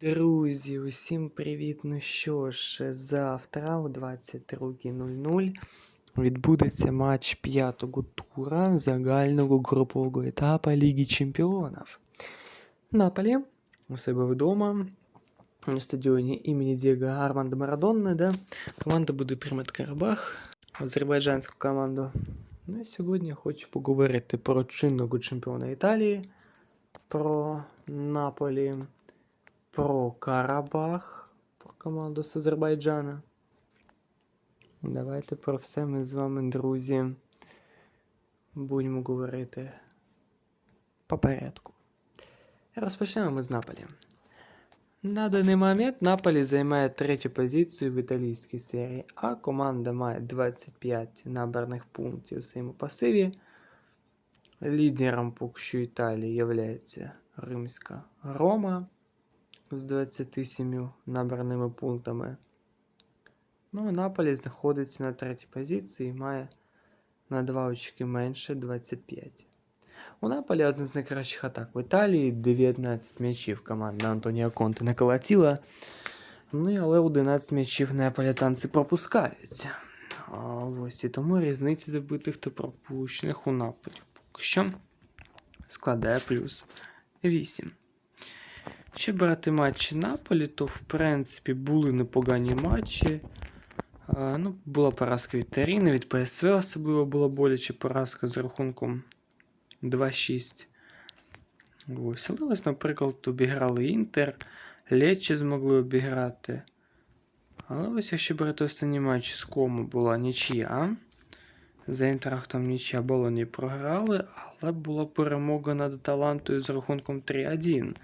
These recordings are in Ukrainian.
Друзі, усім привіт! Ну що ж, завтра о 22.00 відбудеться матч п'ятого тура загального групового етапу Ліги Чемпіонів. Наполі у себе вдома на стадіоні імені Дієго Армандо Марадонни, да? команда буде приймати Карабах, азербайджанську команду. Ну і сьогодні хочу поговорити про чинного чемпіона Італії, про Наполі про Карабах, про команду з Азербайджана. Давайте про все ми з вами, друзі, будемо говорити по порядку. Розпочнемо ми з Наполі. На даний момент Наполі займає третю позицію в італійській серії, а команда має 25 набраних пунктів у своєму пасиві. Лідером поки що Італії є Римська Рома З 27 набраними пунктами. Ну, Наполі знаходиться на третій позиції і має на 2 очки менше 25. У Наполі одна з найкращих атак в Італії 19 м'ячів команда Антоніо Конте наколотіла. Ну, але 11 м'ячів неаполітанці пропускають. А ось і тому різниця забитих та пропущених у Наполі поки що складає плюс 8. Якщо брати матчі Наполі, то в принципі були непогані матчі. Ну, Була поразка від Таріни, від ПСВ особливо була боляче поразка з рахунком 2-6. Ось, Але ось, наприклад, обіграли Інтер, Лечі змогли обіграти. Але ось якщо брати останній матч з Кому була нічия. За Інтерахтом нічия Болоні програли, але була перемога над Аталантою з рахунком 3-1.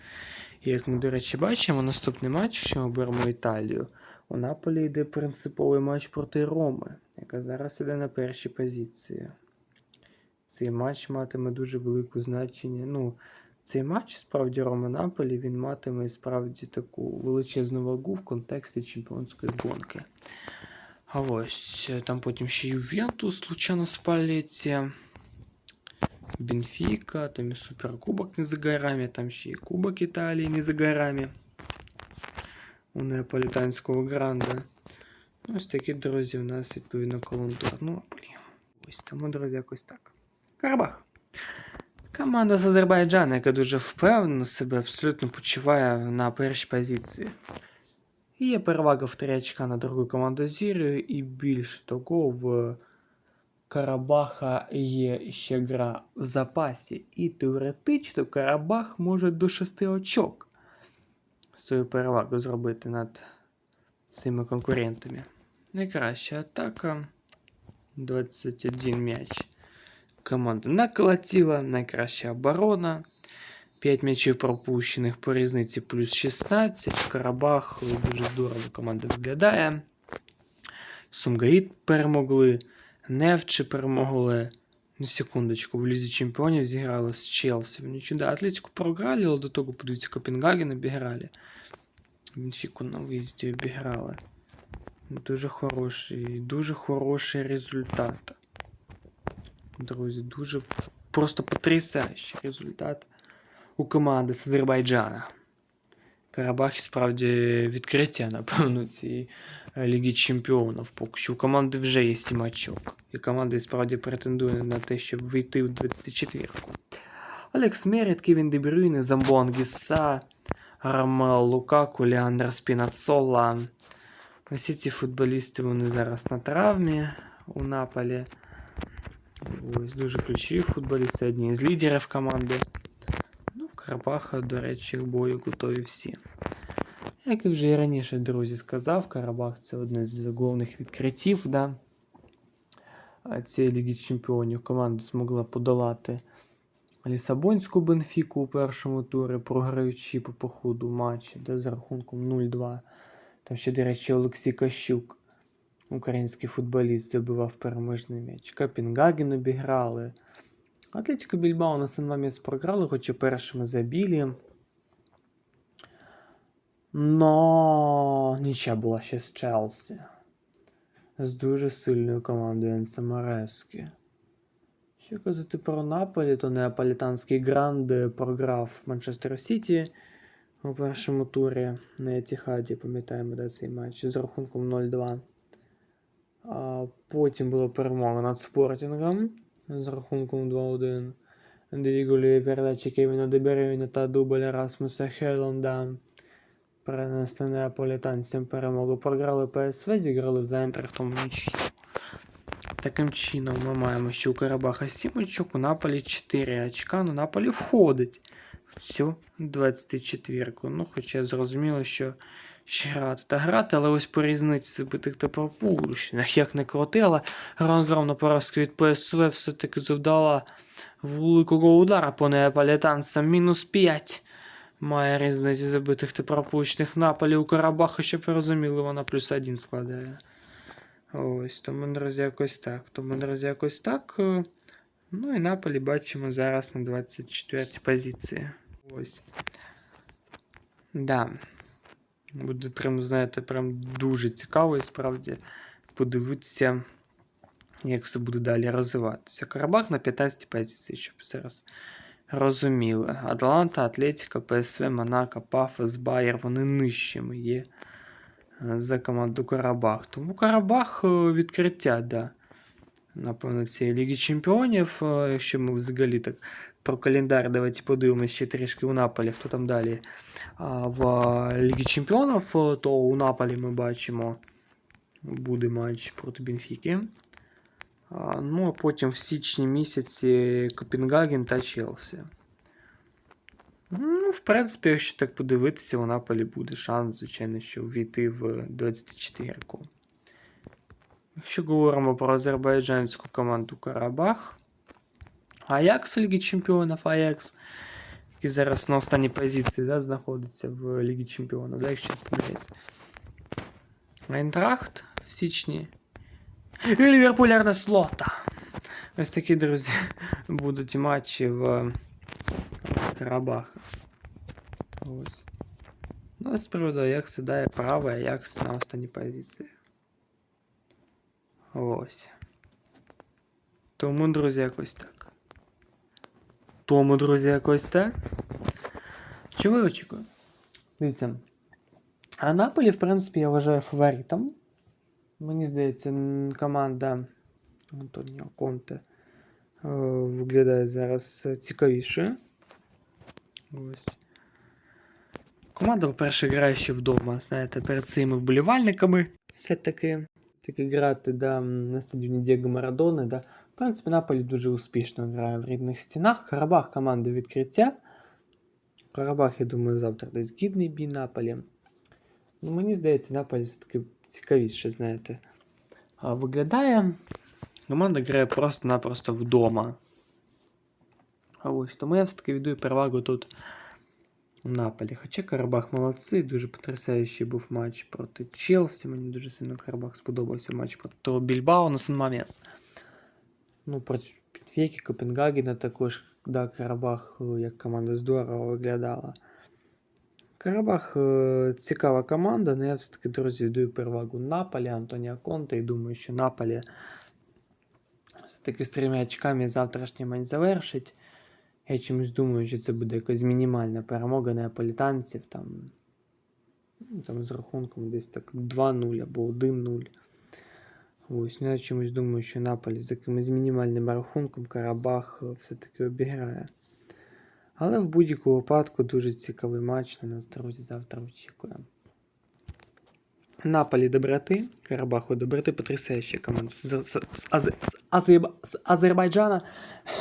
І як ми, до речі, бачимо, наступний матч, що ми беремо Італію, у Наполі йде принциповий матч проти Роми, яка зараз іде на першій позиції. Цей матч матиме дуже велике значення. Ну, цей матч, справді, Рома Наполі, він матиме справді таку величезну вагу в контексті чемпіонської гонки. А ось там потім ще Ювентус, Лучано Спалетті. Бенфіка, там і Суперкубок не за горами, там ще і Кубок Італії не за горами. У неаполітанського гранда. Ну, ось такі, друзі, у нас відповідно колонтур. Ну, блін. Ось тому, друзі, якось так. Карабах. Команда з Азербайджану, яка дуже впевнено себе абсолютно почуває на першій позиції. Є перевага в 3 очка на другу команду Зірою, і більше того, в Карабаха є ще гра в запасі, і теоретично Карабах може до 6 очок свою перевагу зробити над своїми конкурентами. Найкраща атака 21 м'яч. Команда наколотила, найкраща оборона. 5 м'ячів пропущених по різниці плюс 16. Карабах дуже здорово команда виглядає. Сумгаїд перемогли. Невче перемогли. На секундочку, в Лізі Чемпіонів зіграли з Челсі. Вони чудо Атлетику програли, але до того, подивіться, Копенгаген обіграли. Бенфіку на виїзді обіграли. Дуже хороший, дуже хороший результат. Друзі, дуже просто потрясаючий результат у команди з Азербайджана. Карабах справді відкриття, напевно, цієї Ліги Чемпіонів. Поки що у команди вже є 7 очок. І команда справді претендує на те, щоб вийти в 24-ку. Алекс Меріт, Кевін Дебрюйне, Замбон Гіса, Рамел Лукаку, Леандр Спінацола. Усі ці футболісти вони зараз на травмі у Наполі. Ось дуже ключові футболісти, одні з лідерів команди. Карабаха, до речі, в бою готові всі. Як і вже і раніше, друзі, сказав, Карабах це одне з головних відкриттів да, цієї Ліги Чемпіонів. Команда змогла подолати Лісабонську Бенфіку у першому турі, програючи по походу матчі да, за рахунком 0-2. Там ще, до речі, Олексій Кащук, український футболіст, забивав переможний м'яч. Копенгаген обіграли. Атлетико Більбао на Сан-Маміс програли, хоча першими забілі. Но нічия була ще з Челсі. З дуже сильною командою Енса Марески. Що казати про Наполі, то неаполітанський гранд програв Манчестер Сіті у першому турі на Етіхаді, пам'ятаємо, де цей матч з рахунком 0-2. А потім була перемога над Спортінгом з рахунком 2-1. Дві голі передачі Кевіна Деберюйна та дубль Расмуса Хелланда. Перенесли неаполітанцям перемогу. Програли ПСВ, зіграли за Ентрехтом в. Таким чином ми маємо, що у Карабаха 7 очок, у Наполі 4 очка, ну Наполі входить в цю 24-ку. Ну, хоча зрозуміло, що ще грати та грати, але ось по різниці забитих та пропущених, як не крути, але розгромна поразка від ПСВ все-таки завдала великого удара по неаполітанцям. Мінус 5 має різниці забитих та пропущених Наполі у Карабаха, щоб розуміли, вона плюс 1 складає. Ось, тому, друзі, якось так. Тому, друзі, якось так. Е, Ну і Наполі бачимо зараз на 24 позиції. Ось. Да. Буде прям, знаєте, прям дуже цікаво і справді подивитися, як все буде далі розвиватися. Карабах на 15 позиції, щоб зараз розуміли. Атланта, Атлетіка, ПСВ, Монако, Пафос, Байер, вони нижчими є е, за команду Карабах. Тому Карабах е, відкриття, да. Напевно, цієї Ліги Чемпіонів. Е, Якщо ми взагалі так про календар, давайте подивимося ще трішки у Наполі, хто там далі. В е, Лігі Чемпіонів, е, то у Наполі ми бачимо буде матч проти Бенфіки. Ну, а потім в січні місяці Копенгаген та Челсі. Ну, в принципі, якщо так подивитися, у Наполі буде шанс, звичайно, що війти в 24-ку. Якщо говоримо про азербайджанську команду Карабах, Аякс в Лігі Чемпіонів, Аякс, який зараз на останній позиції да, знаходиться в Лігі Чемпіонів, да, якщо не помиляюсь. Айнтрахт в січні. І Ліверпуль Арне Слота. Ось такі, друзі, будуть матчі в Карабаха. Ось. Ну, а з приводу Аякс сідає правий Аякс на останній позиції. Ось. Тому, друзі, якось так. Тому, друзі, якось так. Чого я очікую? Дивіться. А Наполі, в принципі, я вважаю фаворитом. Мені здається, м, команда Антоніо Конте е, виглядає зараз цікавіше. Ось. Команда, по-перше, грає ще вдома, знаєте, перед своїми вболівальниками. Все-таки таки грати да, м, на стадіоні Дієго Марадони. Да. В принципі, Наполі дуже успішно грає в рідних стінах. Карабах команда відкриття. Карабах, я думаю, завтра десь гідний бій Наполі. Ну, мені здається, Наполі все-таки цікавіше, знаєте. А виглядає. Команда грає просто-напросто вдома. А ось тому я все-таки віддаю перевагу тут у Наполі. Хоча Карабах молодці, дуже потрясаючий був матч проти Челсі. Мені дуже сильно Карабах сподобався матч проти Більбао на Сан-Мамес. Ну, проти Віки Копенгагена також, да, Карабах е, як команда здорово виглядала. Карабах е, цікава команда, але я все-таки, друзі, даю перевагу Наполі, Антонія Конте і думаю, що Наполі все-таки з трьома очками завтрашній матч завершить. Я чомусь думаю, що це буде якась мінімальна перемога неаполітанців там, ну, там з рахунком десь так 2-0 або 1-0. Ось, ну, я чомусь думаю, що Наполі з якимось мінімальним рахунком Карабах все-таки обіграє. Але в будь-якому випадку дуже цікавий матч на нас, друзі, завтра очікує. Наполі доброти, Карабаху доброти, потрясаюча команда з, з, з, Аз- з, Азерб, з Азербайджана.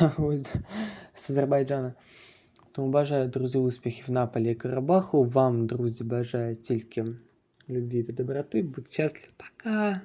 З Азербайджана. Тому бажаю, друзі, успіхів Наполі і Карабаху. Вам, друзі, бажаю тільки любві та доброти. Будьте щасливі. Пока!